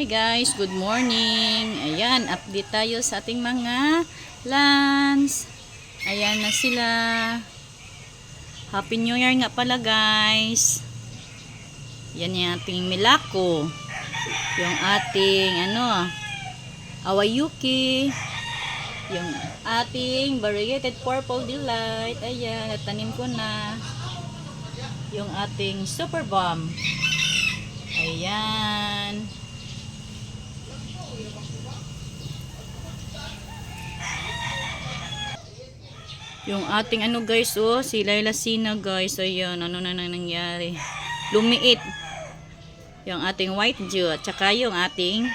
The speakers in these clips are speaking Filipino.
Hi guys, good morning. Ayan, update tayo sa ating mga lands. Ayan na sila. Happy New Year nga pala guys. Yan yung ating Milako. Yung ating ano, Awayuki. Yung ating variegated purple delight. Ayan, natanim ko na. Yung ating super bomb. Ayan. Yung ating ano guys, oh, si Laila Sina guys, ayan, ano na nang nangyari. Lumiit. Yung ating white dew, at saka yung ating,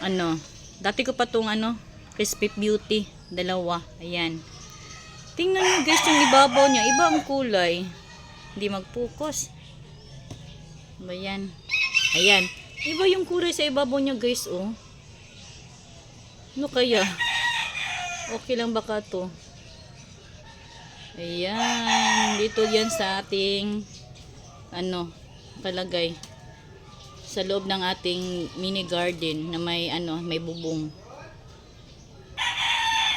ano, dati ko pa tong ano, crispy beauty, dalawa, ayan. Tingnan nyo guys yung ibabaw niya, iba ang kulay. Hindi mag-focus. Ba yan? Ayan. Iba yung kulay sa ibabaw niya guys, oh. Ano kaya? Okay lang baka to? Ayan. Dito yan sa ating ano, palagay. Sa loob ng ating mini garden na may ano, may bubong.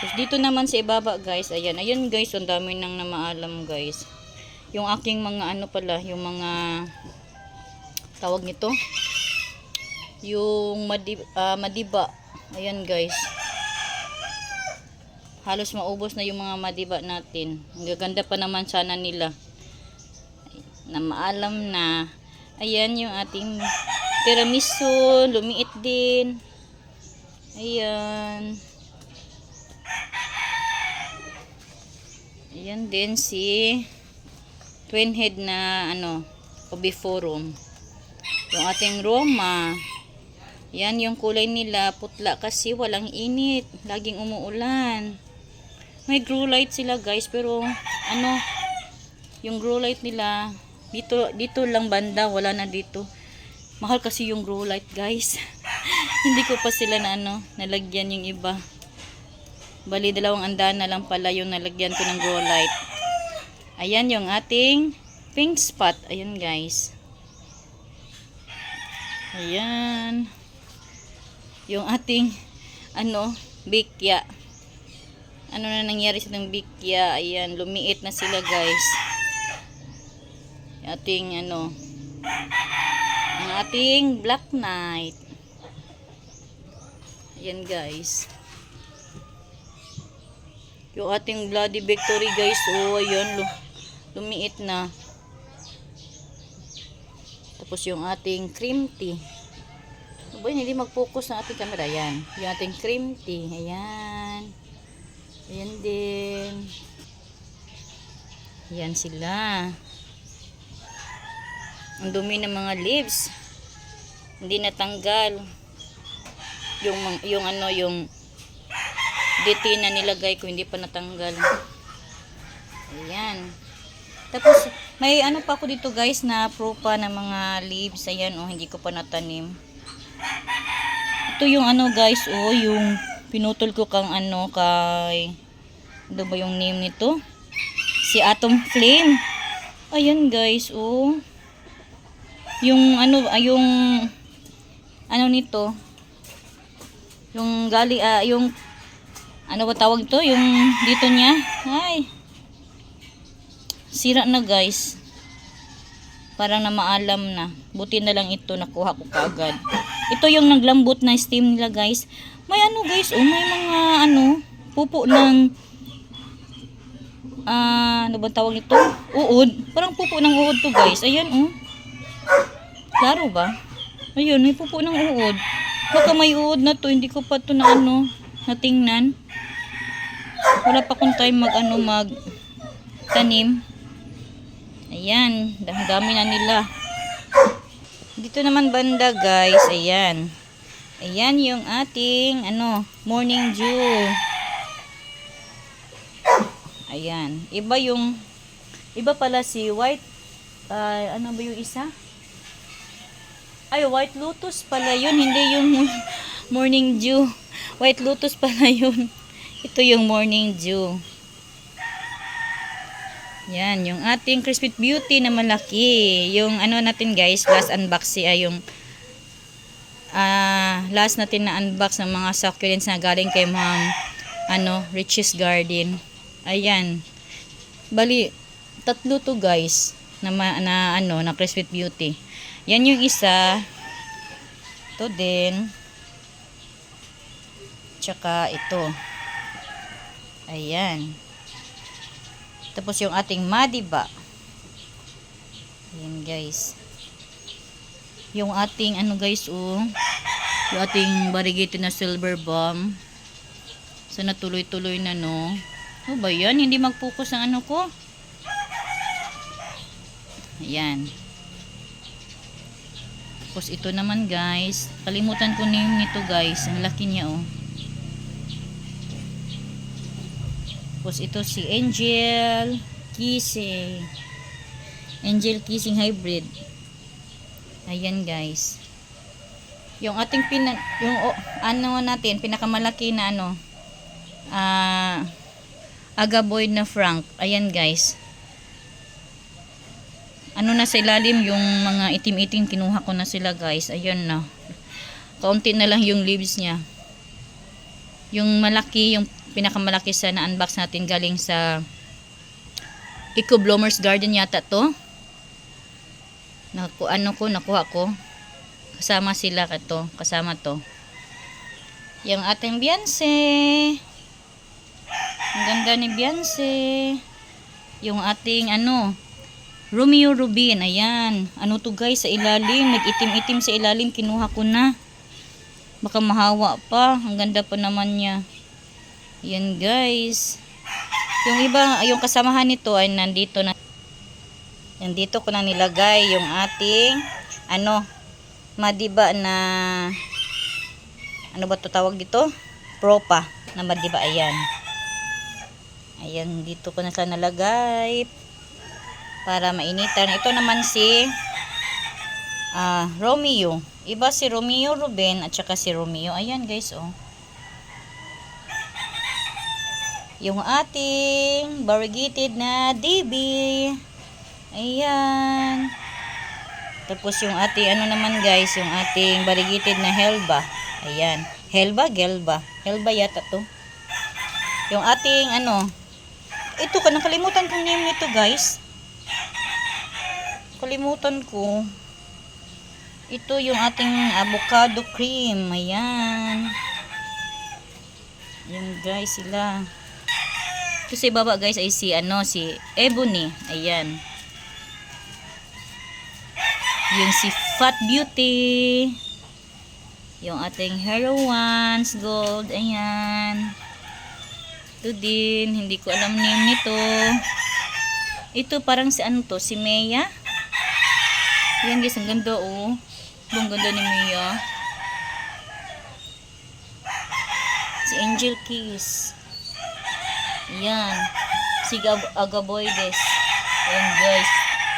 Tapos dito naman sa ibaba guys, ayan. Ayan guys, ang dami nang namaalam guys. Yung aking mga ano pala, yung mga tawag nito. Yung madi, ah, madiba. Ayan guys. Halos maubos na yung mga madiba natin. Ang gaganda pa naman sana nila. Na maalam na. Ayan yung ating tiramisu. Lumiit din. Ayan. Ayan din si twin head na ano, obiforum. Yung ating Roma. Yan yung kulay nila, putla kasi walang init. Laging umuulan. May grow light sila guys, pero ano, yung grow light nila, dito, dito lang banda, wala na dito. Mahal kasi yung grow light guys. Hindi ko pa sila na ano, nalagyan yung iba. Bali, dalawang andan na lang pala yung nalagyan ko ng grow light. Ayan yung ating pink spot. Ayan guys. Ayan. Yung ating, ano, bikya. Ano na nangyari sa ng bikya? Ayan, lumiit na sila guys. Ating, ano, ang ating black knight. Ayan guys. Yung ating bloody victory guys. Oh, ayan, lu- lumiit na. Tapos yung ating cream tea. Aba, hindi mag-focus ang ating camera. Ayan. Yung ating cream tea. Ayan. Ayan din. Ayan sila. Ang dumi ng mga leaves. Hindi natanggal. Yung, yung ano, yung diti na nilagay ko, hindi pa natanggal. Ayan. Tapos, may ano pa ako dito guys na propa ng mga leaves. Ayan, oh, hindi ko pa natanim. Ito yung ano guys, oh, yung pinutol ko kang ano kay ano ba yung name nito? Si Atom Flame. Ayan guys, oh. Yung ano, ay yung ano nito? Yung gali, ah, yung ano ba tawag to? Yung dito niya. Ay. Sira na guys. Parang na maalam na. Buti na lang ito nakuha ko kaagad. Ito yung naglambot na steam nila guys. May ano guys, oh, may mga ano, pupo ng ah, ano ba tawag nito? Uod. Parang pupo ng uod to guys. Ayan oh. Klaro ba? Ayun, may pupo ng uod. Baka may uod na to, hindi ko pa to na ano, natingnan. Wala pa akong time mag ano, mag tanim. Ayan, dami na nila. Dito naman banda guys, ayan. Ayan yung ating ano, morning dew. Ayan, iba yung iba pala si white ah, ano ba yung isa? Ay, white lotus pala yun, hindi yung morning dew. White lotus pala yun. Ito yung morning dew. Yan, yung ating Crispy Beauty na malaki. Yung ano natin guys, last unboxing ay yung ah, last natin na unbox ng mga succulents na galing kay Ma'am ano, Rich's Garden. Ayan. Bali, tatlo to guys na, na ano, na Crispit Beauty. Yan yung isa. Ito din. Tsaka ito. Ayan. Tapos yung ating Madiba. Ayan guys. Yung ating ano guys oh. Yung ating variegated na silver bomb. Sana tuloy-tuloy na no. Ano ba yan? Hindi mag-focus ang ano ko. Ayan. Tapos ito naman guys. Kalimutan ko name nito guys. Ang laki niya oh. Tapos ito si Angel Kissing. Angel Kissing Hybrid. Ayan guys. Yung ating pina yung oh, ano natin pinakamalaki na ano ah Agaboy na Frank. Ayan guys. Ano na sa ilalim yung mga itim-itim kinuha ko na sila guys. Ayan na. Kaunti na lang yung leaves niya. Yung malaki, yung pinakamalaki sa na-unbox natin galing sa Eco Bloomers Garden yata to. Naku, ano ko, nakuha ko. Kasama sila kato, kasama to. Yung ating Beyonce. Ang ganda ni Beyonce. Yung ating ano, Romeo Rubin. Ayan. Ano to guys, sa ilalim. Nag-itim-itim sa ilalim. Kinuha ko na. Baka mahawa pa. Ang ganda pa naman niya. Yan guys. Yung iba, yung kasamahan nito ay nandito na. Nandito ko na nilagay yung ating ano, madiba na ano ba to tawag dito? Propa na madiba. Ayan. Ayan, dito ko na sa nalagay para mainitan. Ito naman si ah Romeo. Iba si Romeo Ruben at saka si Romeo. Ayan guys, oh. Yung ating variegated na DB. Ayan. Tapos yung ating ano naman guys, yung ating variegated na Helba. Ayan. Helba, Gelba. Helba yata to. Yung ating ano, ito ka nakalimutan kong name nito guys. Kalimutan ko. Ito yung ating avocado cream. Ayan. Ayan guys sila. Ito sa baba guys ay si ano si Ebony. Ayan. Yung si Fat Beauty. Yung ating Heroines Gold. Ayan. Ito din. Hindi ko alam name nito. Ito parang si ano to? Si Maya. Ayan guys. Ang ganda oh. Ang ganda ni Mia. Si Angel Kiss. Ayan. Si Gab Agaboides. Ayan guys.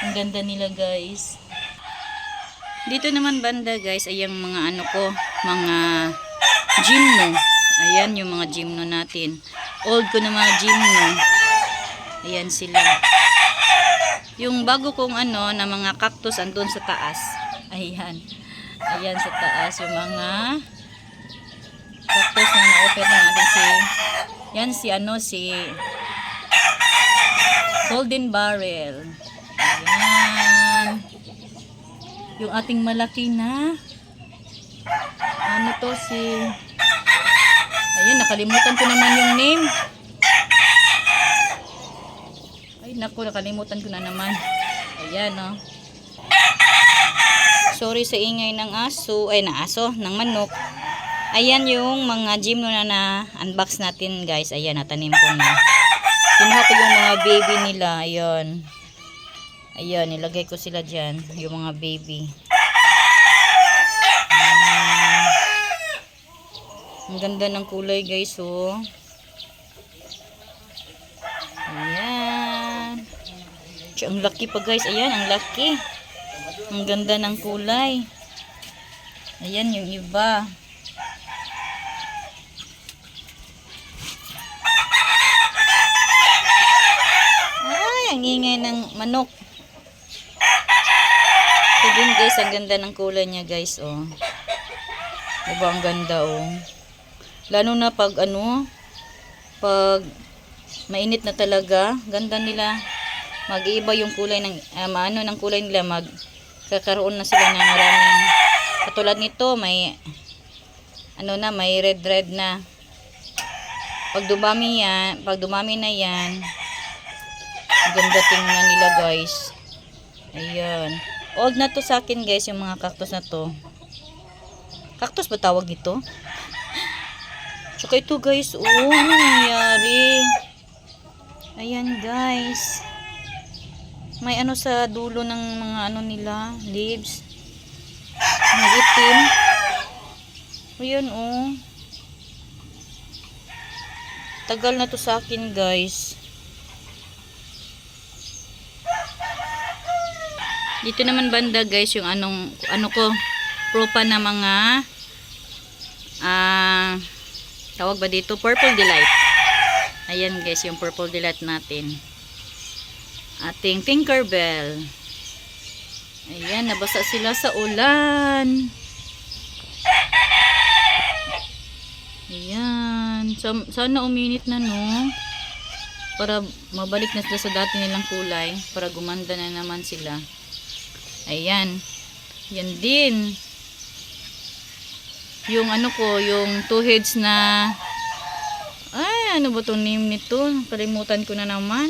Ang ganda nila guys. Dito naman banda guys ay yung mga ano ko. Mga gymno. Ayan yung mga gymno natin. Old ko na mga gymno. Ayan sila. Yung bago kong ano na mga cactus andun sa taas. Ayan. Ayan sa taas yung mga cactus na na-open na natin si yan si ano si golden barrel. Ayan. Yung ating malaki na ano to si ayan nakalimutan ko naman yung name. Ay naku nakalimutan ko na naman. Ayan no sorry sa ingay ng aso ay na aso ng manok Ayan yung mga gym na na unbox natin guys. Ayan, natanim ko na. Kinuha ko yung mga baby nila. Ayan. Ayan, nilagay ko sila dyan. Yung mga baby. Ayan. Ang ganda ng kulay guys, oh. Ayan. Tsaka, ang laki pa guys. Ayan, ang laki. Ang ganda ng kulay. Ayan yung iba. Ay, ang ingay ng manok. Ito din guys, ang ganda ng kulay niya guys, oh. Diba ang ganda oh. Lalo na pag ano, pag mainit na talaga, ganda nila. Mag-iiba yung kulay ng um, ano ng kulay nila mag kakaroon na sila ng maraming katulad nito may ano na may red red na pag dumami yan pag dumami na yan ganda tingnan nila guys. Ayan. Old na to sa akin guys yung mga cactus na to. Cactus ba tawag nito? Tsaka ito guys oh ano nangyari? Ayan guys. May ano sa dulo ng mga ano nila leaves. Nagitim ayan oh. Tagal na to sa akin guys dito naman banda guys yung anong ano ko propa na mga ah tawag ba dito purple delight ayan guys yung purple delight natin ating Tinkerbell. Ayan, nabasa sila sa ulan. Ayan. So, sana uminit na, no? Para mabalik na sila sa dati nilang kulay. Para gumanda na naman sila. Ayan. Yan din. Yung ano ko, yung two heads na... Ay, ano ba itong name nito? Kalimutan ko na naman.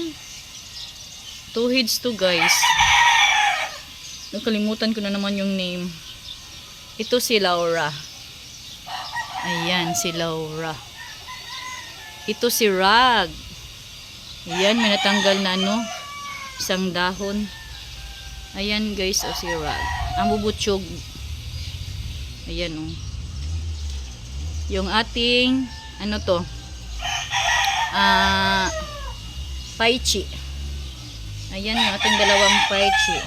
Two heads to guys. Nakalimutan ko na naman yung name. Ito si Laura. Ayan, si Laura. Ito si Rag. Ayan, may natanggal na ano. Isang dahon. Ayan guys, o si Rag. Ang bubutsyog. Ayan o. Yung ating, ano to? Ah, paichi. Ayan yung ating dalawang paichi.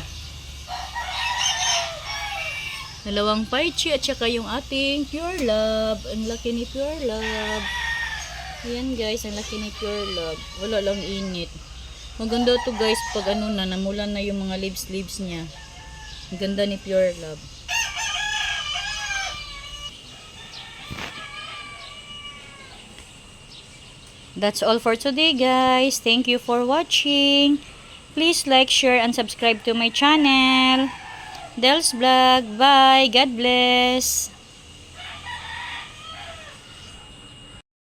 Dalawang paichi at saka yung ating pure love. Ang laki ni pure love. Ayan guys, ang laki ni pure love. Wala lang init. Maganda to guys pag ano na, namulan na yung mga leaves leaves niya. Ang ganda ni pure love. That's all for today guys. Thank you for watching. Please like, share, and subscribe to my channel. Del's Vlog. Bye. God bless.